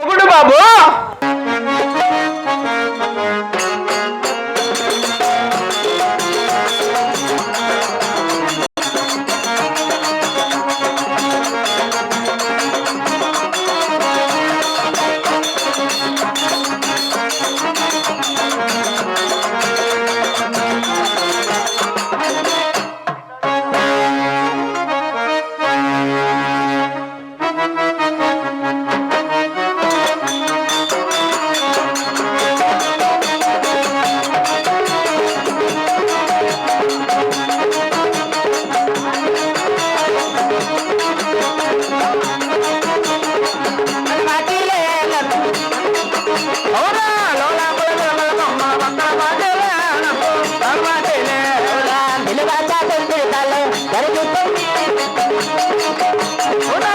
బాబు. ওরা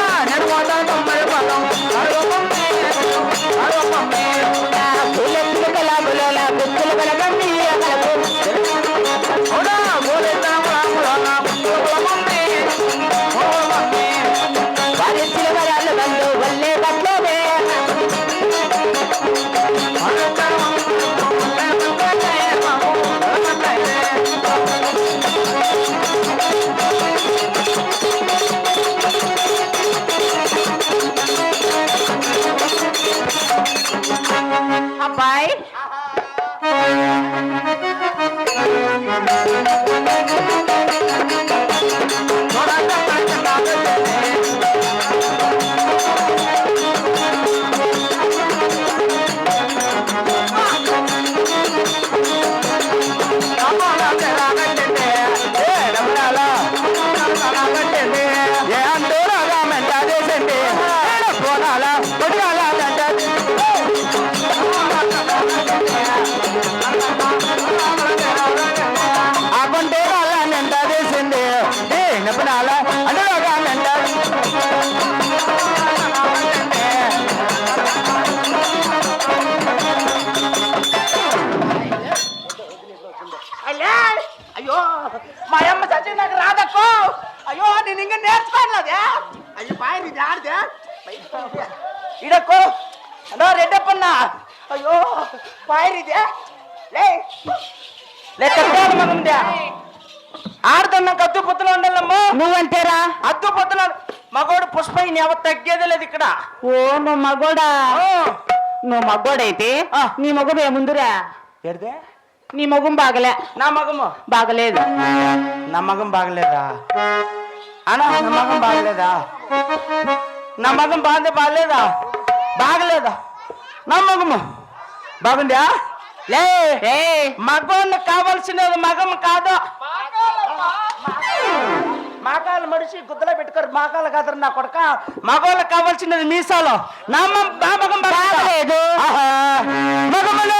అయ్యో మా అమ్మ చచ్చి నాకు రాదక్కో. అయ్యో నేను ఇంకా నేర్చుకోలేదే అయ్యో బాయ్ ఇది ఆడితే ఇడక్కో హలో రెడ్డప్పన్న. అయ్యో బాయ్ ఇదే లే. లెక్క మగందే ఆడుతున్న కత్తు పొత్తులు ఉండాలమ్మో. నువ్వంతేరా అద్దు పొత్తులు మగోడు పుష్ప ఎవ తగ్గేదే లేదు ఇక్కడ. ఓ నువ్వు మగోడా? నువ్వు మగోడైతే. నీ మగం ఏముందిరా? ఏడిదే? నీ మగం బాగలే. నా మగము? బాగలేదు. నా మగం బాగలేదా? అనా నా మగం బాగలేదా? నా మగం బాగుంది బాగలేదా? బాగలేదా? నా మగము? బాగుందా? లే మగోళ్ళు కావాల్సినది మగం కాదు? మాకాలు మడిచి గుద్దలో పెట్టుకోరు మాకాలు కాదు నా కొడక. మగోళ్ళకి కావాల్సినది మీసాలు. నా మగం బాగలేదు. మగములో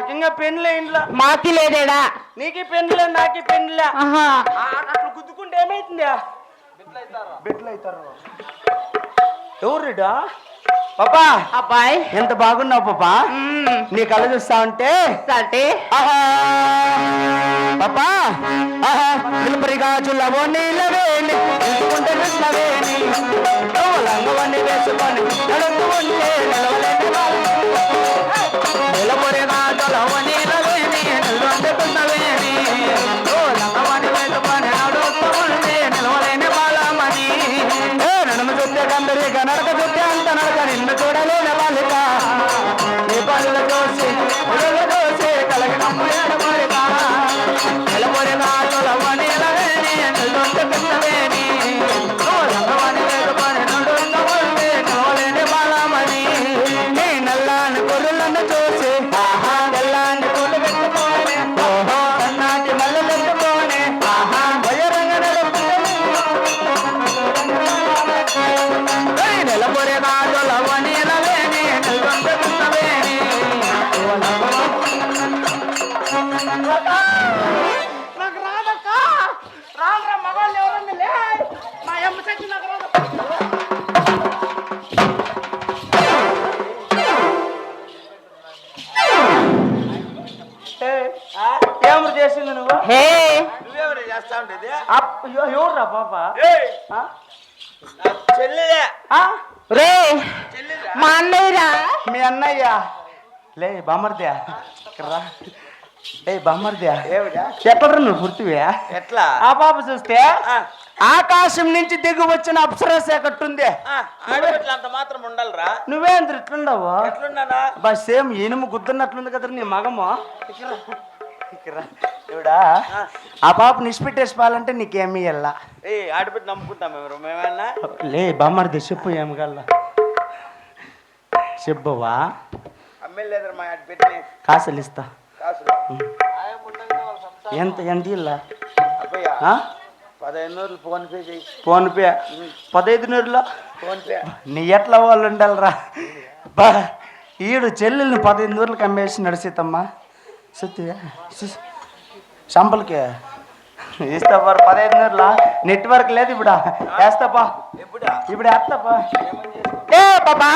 నాకు ఇంకా పెన్లే ఇంట్లో. మాకి లేదేడా? నీకు పెన్లే నాకు పెన్లే అట్లా గుద్దుకుంటే ఏమైతుందా అవుతారు ఎవరుడా పాపా అబ్బాయి. ఎంత బాగున్నావు పాపా. నీ కళ్ళ చూస్తా ఉంటే? ఆహా. పాపా నిలుపరిగా చుల్లవో కృష్ణవేని లంగవన్నీ వేసుకొని ఉంటే నిలవలేని వాళ్ళు. ఉండేది ఎవర్రా చెల్లెలే ఆ? రే చెల్లెలే మా అన్నయ్యరా? మీ అన్నయ్య? లే బామర్ద్యా ఇక్కడ రా. ఏ బామర్ద్యా ఎక్కడ నువ్వు గుర్తువే? ఎట్లా? ఆ పాప చూస్తే ఆ, ఆకాశం నుంచి దిగి వచ్చిన అప్సరస కట్టుంది ఆ, ఆడబిడ్డలు అంత మాత్రం ఉండాలిరా. నువ్వేం ఇట్లుండవు? ఎట్లున్నానా? బా సేమ్ ఇనుము గుద్దున్నట్లుంది కదా నీ మగము. ఇక్కడ. ఇవిడా? ఆ. పాప నిష్పెట్టేసి పాలంటే నీకేమి ఇయ్యల్లా ఏ ఆడబిడ్డ నమ్ముకుంటాం ఎవరు మేమన్నా లే బామ్మర్ది చెప్పు ఏమి కల్లా చెప్పవా? అమ్మేలేదురా మా ఆడబిడ్డని కాసులు ఇస్తా. కాసులు. ఎంత ఎంత ఇల్లా అబ్బయ్యా? పదహైదు నూరులు ఫోన్ పే చేయి. PhonePe? పదహైదు నూరులో? Phone pay. నీ ఎట్లా వాళ్ళు ఉండాలిరా? బా ఈడు చెల్లెల్ని పదహైదు నూరులకు అమ్మేసి నడిచేతమ్మా సుత్తివా సంపలకి. ఇస్తాపా పదహైదు నూరులా? నెట్వర్క్ లేదు ఇప్పుడు. వేస్తాపా. ఇప్పుడు వేస్తాపా. ఏ బాబా!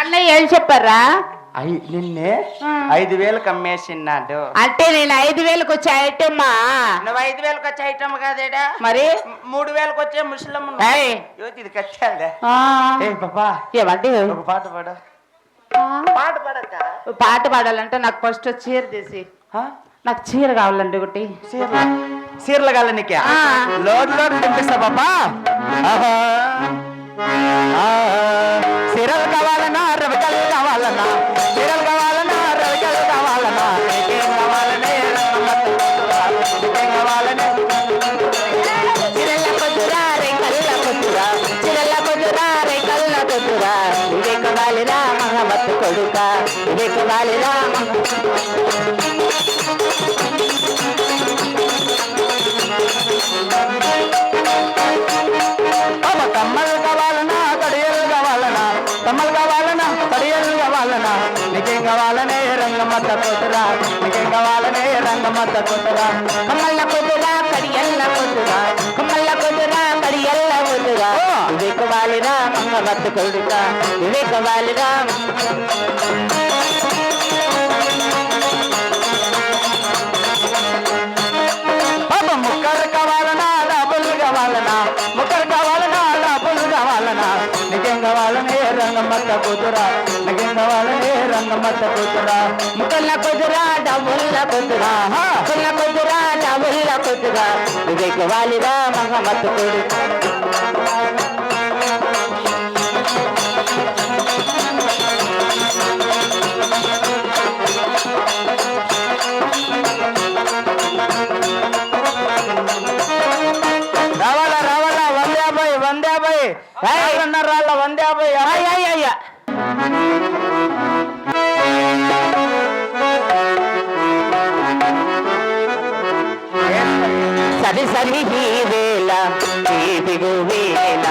అన్నయ్య ఏం చెప్పారా? నిన్నే ఐదు వేలకు అమ్మేసిన్నాడు. అంటే నేను ఐదు వేలకు వచ్చే ఐటమ్మా? నువ్వు ఐదు వేలకు వచ్చే ఐటమ్ కాదేడా? మరి? మూడు వేలకు వచ్చే ముసలమ్మ ఏయ్. యువతి ఇది కచ్చాలే. బాబా. ఒక పాట పాడు. పాట పాట పాడాలంటే నాకు ఫస్ట్ చీర తీసి. నాకు చీర కావాలండి ఒకటి. చీరలు? చీరలు కాల నీకే. Load load. చీరలు కావాలన్నా రవికలు కావాలన్నా. చీరలు కావాలన్నా రవికలు కావాలన్నా. నీకేం కావాలనే నీకేం కావాలనే చిరల్ల పొద్దురా రే కల్ల పొద్దురా. చిరల్ల పొద్దురా రే కల్ల పొద్దురా. వివేక వాలిరా మహమ్మత్ కొడుక బాబా రంగమత్త కొట్టురా నీకేం కావాలనే రంగమత్త కొట్టురా కమ్మల్ల పొద్దురా కడియల్ల పొద్దురా కమ్మల్ల పొద్దురా కడియల్ల పొద్దురా వివేక వాలిరా మహమ్మత్ కొడుక వివేక వాలిరా బాబా ముక్కలు కావాలన్నా డబ్బులు కావాలన్నా ముక్కలు కావాలన్నా డబ్బులు కావాలన్నా నీకేం కావాలనే రంగమత్త కూతురా రంగమత్త కూతురా. ముక్కల్ల పొద్దురా డబ్బుల్ల పొద్దురా ముక్కల్ల పొద్దురా డబ్బుల్ల పొద్దురా వివేక వాలిరా మహమ్మత్ కొడుక రావాలా రావాలా? వంద అన్నారు రాళ్ళ సరి వేళ ఈ దిగు వేళ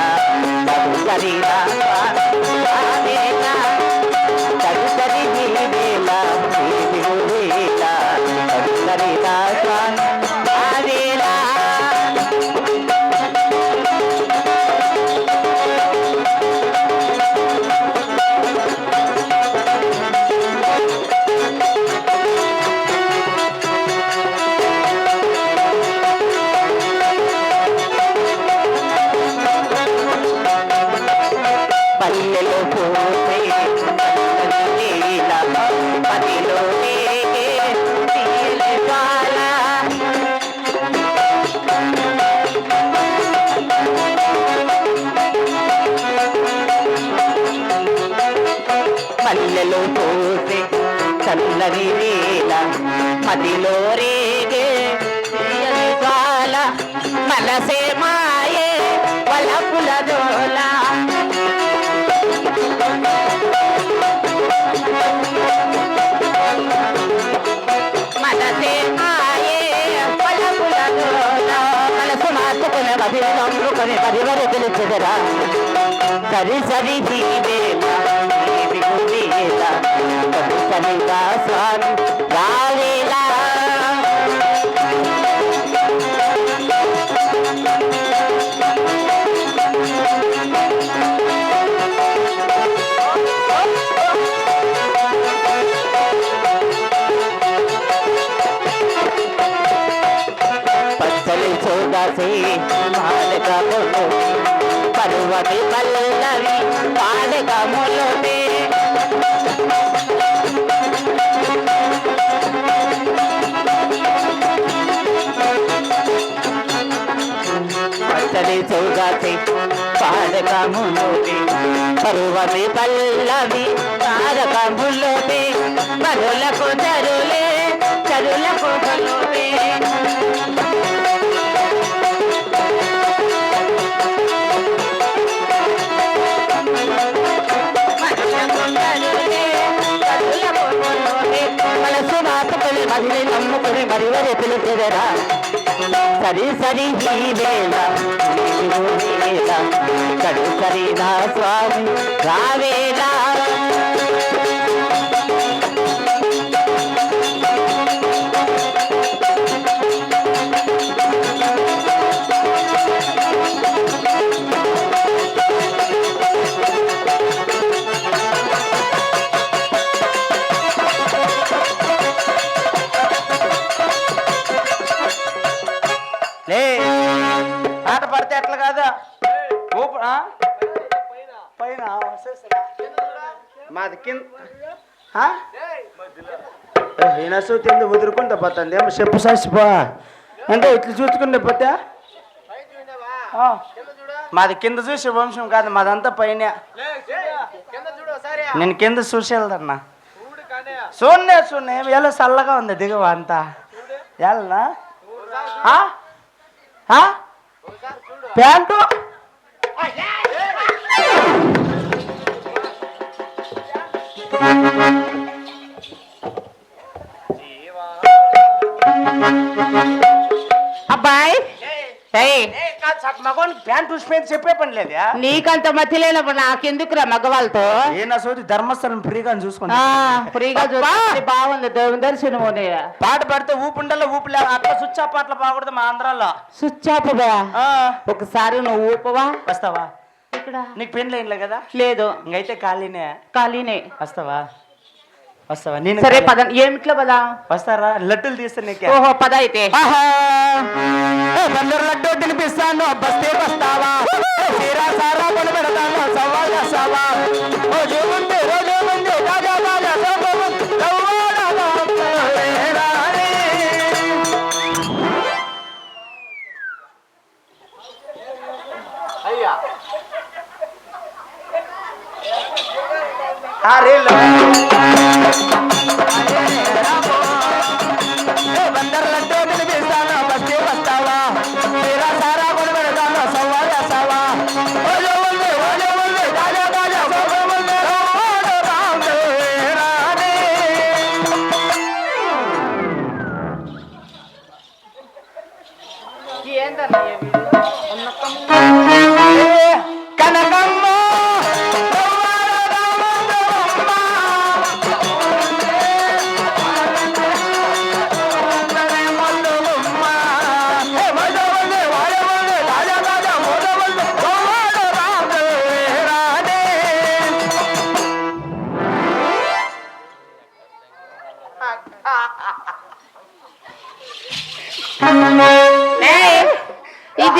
పల్లెలో పోతే చల్లవి నీల మదిలో రేగే తీయకాల మనసే మాయే వలపుల దోలా మనసే మాయే పలపుల దోల మనసు మార్చుకునే అభినందుకుని పరివరి పిలిచెదరా సరి సరి జీవేల సరిగా స్వామి రావేలా పచ్చలి చూదాసి పాడక పల్లవి పాడక ముళ్ళునే తారకములోపి ముళ్ళునే పల్లవి తారకములోపి పరులకు చరులే చరులకు కలునే మనసు మాపుకొని మదిని మరి వరి పిలుచుదరా సరి సరి ఈ వేళ నీవు కడు సరినా స్వామి రావేలా. ఈయనసు తింది ముదురుకుంటా పోతుంది. ఏమో చెప్పు సాసిపో అంటే ఇట్లా చూసుకుంటే పోతే? ఆ. మాది కింద చూసే వంశం కాదు మాదంతా పైన. నేను కింద చూసి వెళ్దన్నా చూడనే. చూడనే ఎలా చల్లగా ఉంది దిగువ అంతా. వెళ్ళనా ఆ? ఆ? ప్యాంటు? అబ్బాయి? ఏయ్, మగవానికి ప్యాంట్ చూసిపోయింది చెప్పే పని లేదా నీకంత మతి లేనప్పుడు నాకెందుకురా మగవాళ్ళతో? ఏ నా సోది ధర్మస్థలం ఫ్రీగా చూసుకుంటా ఆ, ఫ్రీగా చూసి బాగుంది దేవుని దర్శనం పాట పాడితే ఊపుండల్లో ఊపు అట్లా స్విచ్ ఆఫ్ అట్లా బాగూడదు మా ఆంధ్రాలో. సుచ్చాపగా ఆ, ఒకసారి నువ్వు ఊపవా? వస్తావా? ఇక్కడ నీకు పెళ్ళి అయిందిలే కదా? లేదు. ఇంకైతే ఖాళీనే. ఖాళీనే. వస్తావా? వస్తావా? నేను సరే. పద. ఏమిట్లో పద వస్తారా? లడ్డూలు తీస్తే నీకే. ఓహో పద అయితే. బందరు లడ్డు తినిపిస్తాను. బస్తే వస్తావా? తీరా సారా? కొని పెడతాను సవాల్ చేస్తావా? ಆರಿಲ್ಲ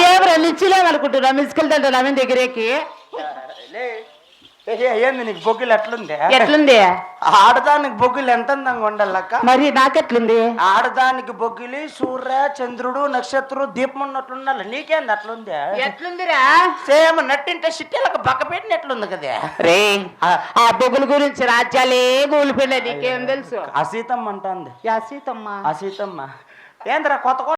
ఇది ఎవరు నిచ్చిలేమనుకుంటున్నా మిసుకెళ్తాంట నవీన్ దగ్గరికి. ఏంది నీకు బొగ్గులు ఎట్లుంది ఎట్లుంది ఆడదానికి బొగ్గులు ఎంత అందంగా ఉండాలక్క? మరి నాకెట్లుంది? ఆడదానికి బొగ్గులి సూర్య చంద్రుడు నక్షత్రం దీపం ఉన్నట్లు ఉండాలి. నీకేంది అట్లుంది? ఎట్లుందిరా? సేమ్ నట్టింటే సిట్టీలకు బక్క పెట్టినట్లుంది కదా? రే ఆ బొగుల గురించి రాజ్యాలే కూలిపోయినాయి నీకేం తెలుసు? అసీతమ్మ అంటుంది. యా సీతమ్మ అసీతమ్మ. ఏంద్రా కొత్త కొత్త